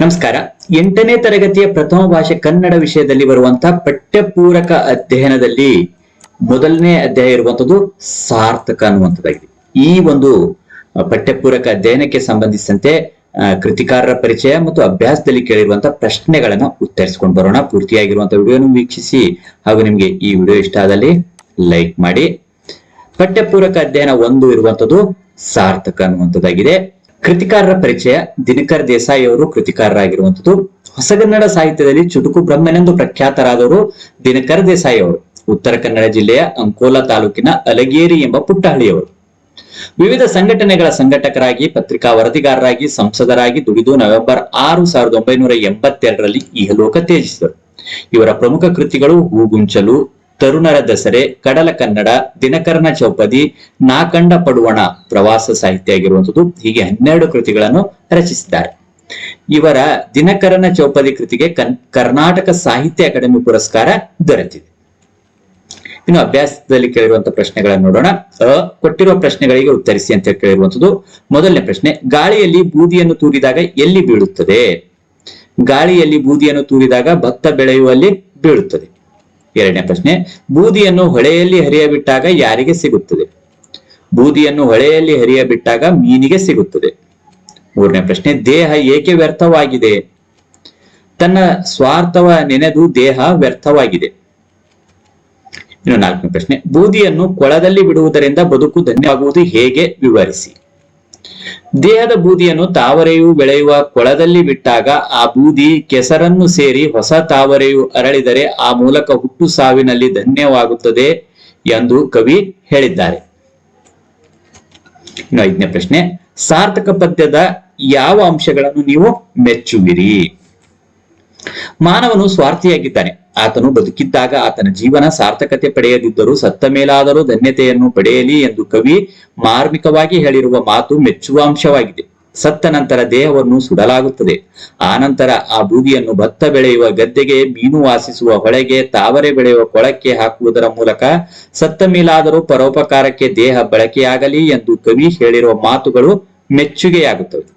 ನಮಸ್ಕಾರ. ಎಂಟನೇ ತರಗತಿಯ ಪ್ರಥಮ ಭಾಷೆ ಕನ್ನಡ ವಿಷಯದಲ್ಲಿ ಬರುವಂತಹ ಪಠ್ಯಪೂರಕ ಅಧ್ಯಯನದಲ್ಲಿ ಮೊದಲನೇ ಅಧ್ಯಾಯ ಇರುವಂತದ್ದು ಸಾರ್ಥಕ ಅನ್ನುವಂಥದ್ದಾಗಿದೆ. ಈ ಒಂದು ಪಠ್ಯಪೂರಕ ಅಧ್ಯಯನಕ್ಕೆ ಸಂಬಂಧಿಸಿದಂತೆ ಕೃತಿಕಾರರ ಪರಿಚಯ ಮತ್ತು ಅಭ್ಯಾಸದಲ್ಲಿ ಕೇಳಿರುವಂತಹ ಪ್ರಶ್ನೆಗಳನ್ನ ಉತ್ತರಿಸಿಕೊಂಡು ಬರೋಣ. ಪೂರ್ತಿಯಾಗಿರುವಂತಹ ವಿಡಿಯೋನು ವೀಕ್ಷಿಸಿ ಹಾಗೂ ನಿಮ್ಗೆ ಈ ವಿಡಿಯೋ ಇಷ್ಟ ಆದಲ್ಲಿ ಲೈಕ್ ಮಾಡಿ. ಪಠ್ಯಪೂರಕ ಅಧ್ಯಯನ ಒಂದು ಇರುವಂತದ್ದು ಸಾರ್ಥಕ ಅನ್ನುವಂಥದ್ದಾಗಿದೆ. ಕೃತಿಕಾರರ ಪರಿಚಯ ದಿನಕರ್ ದೇಸಾಯಿ ಅವರು ಕೃತಿಕಾರರಾಗಿರುವಂತದ್ದು ಹೊಸಗನ್ನಡ ಸಾಹಿತ್ಯದಲ್ಲಿ ಚುಟುಕು ಬ್ರಹ್ಮನೆಂದು ಪ್ರಖ್ಯಾತರಾದವರು ದಿನಕರ್ ದೇಸಾಯಿ ಅವರು. ಉತ್ತರ ಕನ್ನಡ ಜಿಲ್ಲೆಯ ಅಂಕೋಲಾ ತಾಲೂಕಿನ ಅಲಗೇರಿ ಎಂಬ ಪುಟ್ಟಹಳ್ಳಿಯವರು ವಿವಿಧ ಸಂಘಟನೆಗಳ ಸಂಘಟಕರಾಗಿ, ಪತ್ರಿಕಾ ವರದಿಗಾರರಾಗಿ, ಸಂಸದರಾಗಿ ದುಡಿದು ನವೆಂಬರ್ ಆರು ಸಾವಿರದ ಒಂಬೈನೂರ ಎಂಬತ್ತೆರಡರಲ್ಲಿ ಇಹಲೋಕ ತ್ಯಜಿಸಿದರು. ಇವರ ಪ್ರಮುಖ ಕೃತಿಗಳು ಹೂಗುಂಚಲು ತರುಣರ ದಸರೆ, ಕಡಲ ಕನ್ನಡ, ದಿನಕರನ ಚೌಪದಿ, ನಾಕಂಡ ಪಡುವಣ ಪ್ರವಾಸ ಸಾಹಿತ್ಯ ಆಗಿರುವಂಥದ್ದು. ಹೀಗೆ ಹನ್ನೆರಡು ಕೃತಿಗಳನ್ನು ರಚಿಸಿದ್ದಾರೆ. ಇವರ ದಿನಕರನ ಚೌಪದಿ ಕೃತಿಗೆ ಕರ್ನಾಟಕ ಸಾಹಿತ್ಯ ಅಕಾಡೆಮಿ ಪುರಸ್ಕಾರ ದೊರೆತಿದೆ. ಇನ್ನು ಅಭ್ಯಾಸದಲ್ಲಿ ಕೇಳಿರುವಂತಹ ಪ್ರಶ್ನೆಗಳನ್ನು ನೋಡೋಣ. ಅ, ಕೊಟ್ಟಿರುವ ಪ್ರಶ್ನೆಗಳಿಗೆ ಉತ್ತರಿಸಿ ಅಂತ ಕೇಳಿರುವಂಥದ್ದು. ಮೊದಲನೇ ಪ್ರಶ್ನೆ, ಗಾಳಿಯಲ್ಲಿ ಬೂದಿಯನ್ನು ತೂರಿದಾಗ ಎಲ್ಲಿ ಬೀಳುತ್ತದೆ? ಗಾಳಿಯಲ್ಲಿ ಬೂದಿಯನ್ನು ತೂರಿದಾಗ ಭತ್ತ ಬೆಳೆಯುವಲ್ಲಿ ಬೀಳುತ್ತದೆ. ಎರಡನೇ ಪ್ರಶ್ನೆ, ಬೂದಿಯನ್ನು ಹೊಳೆಯಲ್ಲಿ ಹರಿಯಬಿಟ್ಟಾಗ ಯಾರಿಗೆ ಸಿಗುತ್ತದೆ? ಬೂದಿಯನ್ನು ಹೊಳೆಯಲ್ಲಿ ಹರಿಯಬಿಟ್ಟಾಗ ಮೀನಿಗೆ ಸಿಗುತ್ತದೆ. ಮೂರನೇ ಪ್ರಶ್ನೆ, ದೇಹ ಏಕೆ ವ್ಯರ್ಥವಾಗಿದೆ? ತನ್ನ ಸ್ವಾರ್ಥವ ನೆನೆದು ದೇಹ ವ್ಯರ್ಥವಾಗಿದೆ. ಇನ್ನು ನಾಲ್ಕನೇ ಪ್ರಶ್ನೆ, ಬೂದಿಯನ್ನು ಕೊಳದಲ್ಲಿ ಬಿಡುವುದರಿಂದ ಬದುಕು ಧನ್ಯವಾಗುವುದು ಹೇಗೆ? ವಿವರಿಸಿ. ದೇಹದ ಬೂದಿಯನ್ನು ತಾವರೆಯು ಬೆಳೆಯುವ ಕೊಳದಲ್ಲಿ ಬಿಟ್ಟಾಗ ಆ ಬೂದಿ ಕೆಸರನ್ನು ಸೇರಿ ಹೊಸ ತಾವರೆಯು ಅರಳಿದರೆ ಆ ಮೂಲಕ ಹುಟ್ಟು ಸಾವಿನಲ್ಲಿ ಧನ್ಯವಾಗುತ್ತದೆ ಎಂದು ಕವಿ ಹೇಳಿದ್ದಾರೆ. ಇನ್ನು ಐದನೇ ಪ್ರಶ್ನೆ, ಸಾರ್ಥಕ ಪದ್ಯದ ಯಾವ ಅಂಶಗಳನ್ನು ನೀವು ಮೆಚ್ಚುವಿರಿ? ಮಾನವನು ಸ್ವಾರ್ಥಿಯಾಗಿದ್ದಾನೆ. ಆತನು ಬದುಕಿದ್ದಾಗ ಆತನ ಜೀವನ ಸಾರ್ಥಕತೆ ಪಡೆಯದಿದ್ದರೂ ಸತ್ತ ಮೇಲಾದರೂ ಧನ್ಯತೆಯನ್ನು ಪಡೆಯಲಿ ಎಂದು ಕವಿ ಮಾರ್ಮಿಕವಾಗಿ ಹೇಳಿರುವ ಮಾತು ಮೆಚ್ಚುವ ಅಂಶವಾಗಿದೆ. ಸತ್ತ ನಂತರ ದೇಹವನ್ನು ಸುಡಲಾಗುತ್ತದೆ. ಆನಂತರ ನಂತರ ಆ ಬೂದಿಯನ್ನು ಭತ್ತ ಬೆಳೆಯುವ ಗದ್ದೆಗೆ, ಮೀನು ವಾಸಿಸುವ ಹೊಳೆಗೆ, ತಾವರೆ ಬೆಳೆಯುವ ಕೊಳಕ್ಕೆ ಹಾಕುವುದರ ಮೂಲಕ ಸತ್ತ ಮೇಲಾದರೂ ಪರೋಪಕಾರಕ್ಕೆ ದೇಹ ಬಳಕೆಯಾಗಲಿ ಎಂದು ಕವಿ ಹೇಳಿರುವ ಮಾತುಗಳು ಮೆಚ್ಚುಗೆಯಾಗುತ್ತವೆ.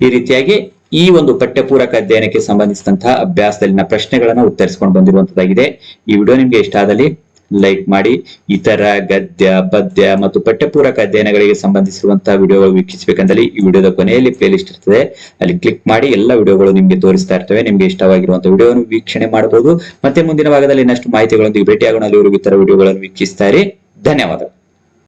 ಈ ರೀತಿಯಾಗಿ ಈ ಒಂದು ಪಠ್ಯಪೂರಕ ಅಧ್ಯಯನಕ್ಕೆ ಸಂಬಂಧಿಸಿದಂತಹ ಅಭ್ಯಾಸದಲ್ಲಿನ ಪ್ರಶ್ನೆಗಳನ್ನು ಉತ್ತರಿಸಿಕೊಂಡು ಬಂದಿರುವಂತದ್ದಾಗಿದೆ. ಈ ವಿಡಿಯೋ ನಿಮ್ಗೆ ಇಷ್ಟ ಆದಲ್ಲಿ ಲೈಕ್ ಮಾಡಿ, ಇತರ ಗದ್ಯ, ಪದ್ಯ ಮತ್ತು ಪಠ್ಯಪೂರಕ ಅಧ್ಯಯನಗಳಿಗೆ ಸಂಬಂಧಿಸಿರುವಂತಹ ವಿಡಿಯೋಗಳು ವೀಕ್ಷಿಸಬೇಕಂದಲ್ಲಿ ಈ ವಿಡಿಯೋದ ಕೊನೆಯಲ್ಲಿ ಪ್ಲೇ ಲಿಸ್ಟ್ ಇರ್ತದೆ. ಅಲ್ಲಿ ಕ್ಲಿಕ್ ಮಾಡಿ ಎಲ್ಲ ವಿಡಿಯೋಗಳು ನಿಮಗೆ ತೋರಿಸ್ತಾ ಇರ್ತವೆ. ನಿಮ್ಗೆ ಇಷ್ಟವಾಗಿರುವಂತಹ ವಿಡಿಯೋವನ್ನು ವೀಕ್ಷಣೆ ಮಾಡಬಹುದು. ಮತ್ತೆ ಮುಂದಿನ ಭಾಗದಲ್ಲಿ ಇನ್ನಷ್ಟು ಮಾಹಿತಿಗಳೊಂದಿಗೆ ಭೇಟಿಯಾಗೋಣ. ಇತರ ವಿಡಿಯೋಗಳನ್ನು ವೀಕ್ಷಿಸ್ತಾರೆ ಧನ್ಯವಾದಗಳು. ಧನ್ಯವಾದ